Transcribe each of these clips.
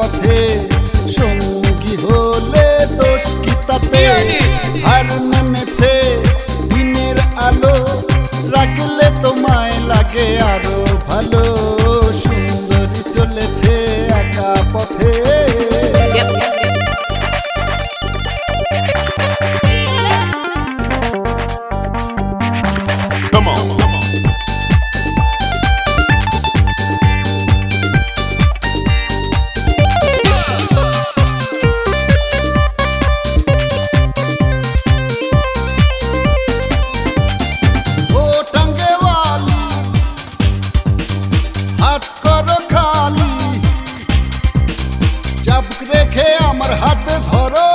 পথে সঙ্গী হলে দোষ কি তাতে? হার মেনেছে দিনের আলো রাখলে তোমায় লাগে আরও ভালো। সুন্দরী চলেছে একা পথে। হাতে ধরো।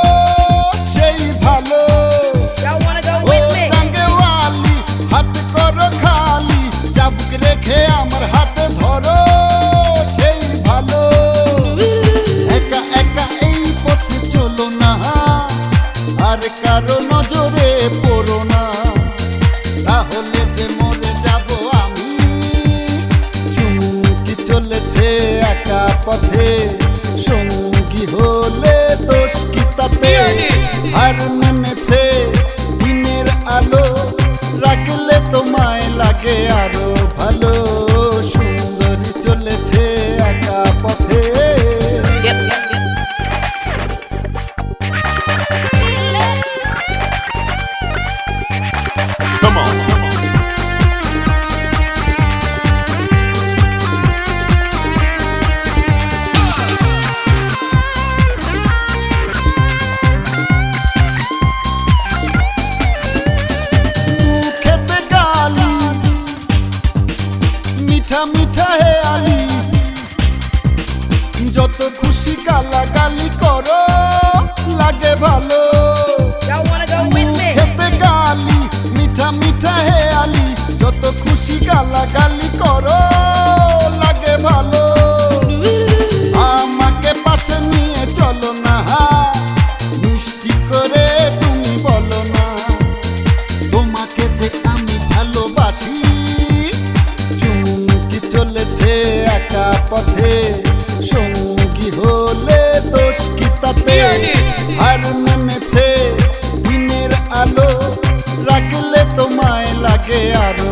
মিঠা মিঠা হে আলি, যত খুশি গালা গালি করো, লাগে ভালো। আমাকে পাশে নিয়ে চলো না, মিষ্টি করে তুমি বলো না। তোমাকে যে আমি ভালোবাসি চুমকি চলেছে একা পথে? que ano